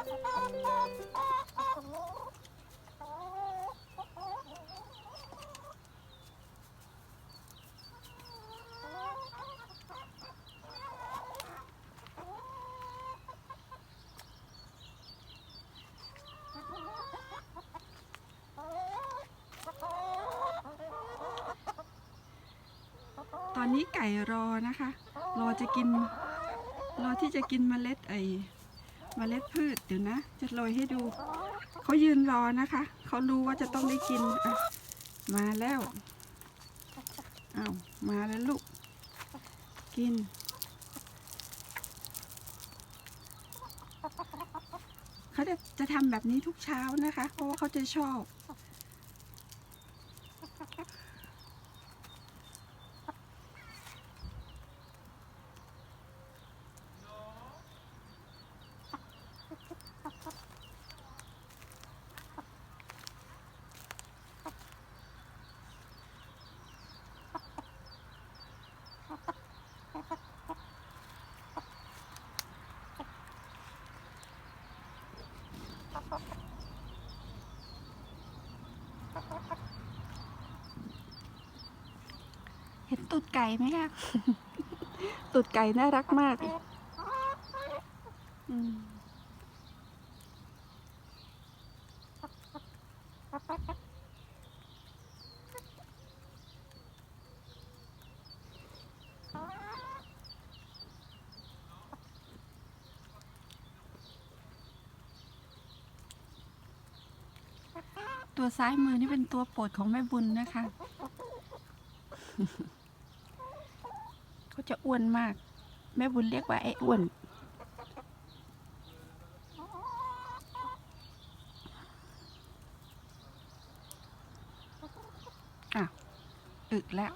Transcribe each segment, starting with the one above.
ตอนนี้ไก่รอนะคะ รอจะกิน รอที่จะกินเมล็ดไอ เมล็ดพืชเดี๋ยวนะ จะโรยให้ดู เขายืนรอนะคะ เขารู้ว่าจะต้องได้กินอะมาแล้วอ้าวมาแล้วลูก กิน เขาจะจะทำแบบนี้ทุกเช้านะคะ เพราะว่าเขาจะชอบ เห็นตูดไก่ไหมคะตูดไก่น่ารักมาก อืม ตัวซ้ายมือนี่เป็นตัวโปรดของแม่บุญนะคะ เขาจะอ้วนมาก แม่บุญเรียกว่าไอ้อ้วน อะ อึกแล้ว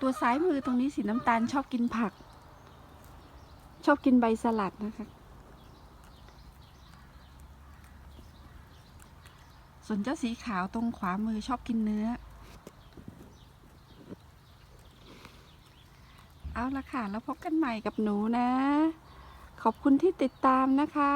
ตัวซ้ายมือตรงนี้สีน้ำตาลชอบกินผัก ชอบกินใบสลัดนะคะ ส่วนเจ้าสีขาวตรงขวามือชอบกินเนื้อ เอาละค่ะ แล้วพบกันใหม่กับหนูนะ ขอบคุณที่ติดตามนะคะ